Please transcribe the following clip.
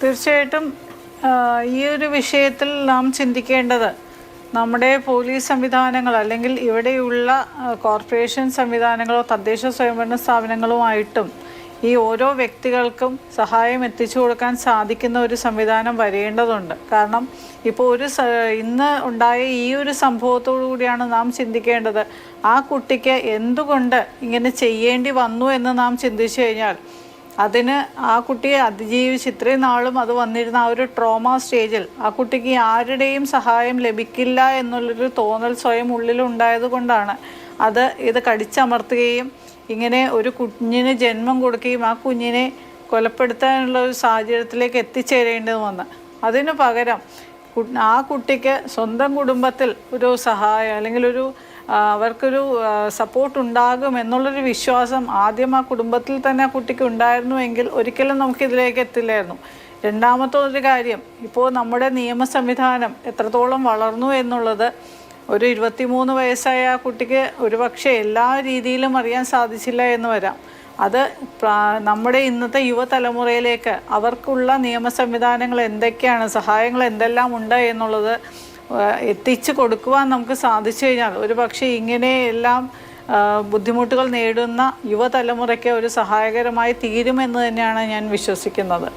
തീർച്ചയായിട്ടും ഈ ഒരു വിഷയത്തിൽ നാം ചിന്തിക്കേണ്ടത് നമ്മുടെ പോലീസ് സംവിധാനങ്ങൾ അല്ലെങ്കിൽ ഇവിടെയുള്ള കോർപ്പറേഷൻ സംവിധാനങ്ങളോ തദ്ദേശ സ്വയംഭരണ സ്ഥാപനങ്ങളുമായിട്ടും ഈ ഓരോ വ്യക്തികൾക്കും സഹായം എത്തിച്ചു കൊടുക്കാൻ സാധിക്കുന്ന ഒരു സംവിധാനം വരേണ്ടതുണ്ട്. കാരണം ഇപ്പോൾ ഒരു ഇന്ന് ഉണ്ടായ ഈ ഒരു സംഭവത്തോടു കൂടിയാണ് നാം ചിന്തിക്കേണ്ടത്. ആ കുട്ടിക്ക് എന്തുകൊണ്ട് ഇങ്ങനെ ചെയ്യേണ്ടി വന്നു എന്ന് നാം ചിന്തിച്ചു കഴിഞ്ഞാൽ അതിന് ആ കുട്ടിയെ അതിജീവിച്ച് ഇത്രയും നാളും അത് വന്നിരുന്ന ആ ഒരു ട്രോമ സ്റ്റേജിൽ ആ കുട്ടിക്ക് ആരുടെയും സഹായം ലഭിക്കില്ല എന്നുള്ളൊരു തോന്നൽ സ്വയം ഉള്ളിലുണ്ടായത് കൊണ്ടാണ് അത് ഇത് കടിച്ചമർത്തുകയും ഇങ്ങനെ ഒരു കുഞ്ഞിന് ജന്മം കൊടുക്കുകയും ആ കുഞ്ഞിനെ കൊലപ്പെടുത്താനുള്ള ഒരു സാഹചര്യത്തിലേക്ക് എത്തിച്ചേരേണ്ടത് വന്ന്. അതിനു പകരം ആ കുട്ടിക്ക് സ്വന്തം കുടുംബത്തിൽ ഒരു സഹായം അല്ലെങ്കിൽ ഒരു അവർക്കൊരു സപ്പോർട്ട് ഉണ്ടാകും എന്നുള്ളൊരു വിശ്വാസം ആദ്യം ആ കുടുംബത്തിൽ തന്നെ ആ കുട്ടിക്ക് ഉണ്ടായിരുന്നുവെങ്കിൽ ഒരിക്കലും നമുക്കിതിലേക്ക് എത്തില്ലായിരുന്നു. രണ്ടാമത്തെ ഒരു കാര്യം ഇപ്പോൾ നമ്മുടെ നിയമ സംവിധാനം എത്രത്തോളം വളർന്നു എന്നുള്ളത് ഒരു ഇരുപത്തിമൂന്ന് വയസ്സായ ആ കുട്ടിക്ക് ഒരുപക്ഷെ എല്ലാ രീതിയിലും അറിയാൻ സാധിച്ചില്ല എന്ന് വരാം. അത് നമ്മുടെ ഇന്നത്തെ യുവതലമുറയിലേക്ക് അവർക്കുള്ള നിയമ സംവിധാനങ്ങൾ എന്തൊക്കെയാണ് സഹായങ്ങൾ എന്തെല്ലാം ഉണ്ട് എന്നുള്ളത് എത്തിച്ചു കൊടുക്കുവാൻ നമുക്ക് സാധിച്ചു കഴിഞ്ഞാൽ ഒരു പക്ഷേ ഇങ്ങനെയെല്ലാം ബുദ്ധിമുട്ടുകൾ നേടുന്ന യുവതലമുറയ്ക്ക് ഒരു സഹായകരമായി തീരുമെന്ന് തന്നെയാണ് ഞാൻ വിശ്വസിക്കുന്നത്.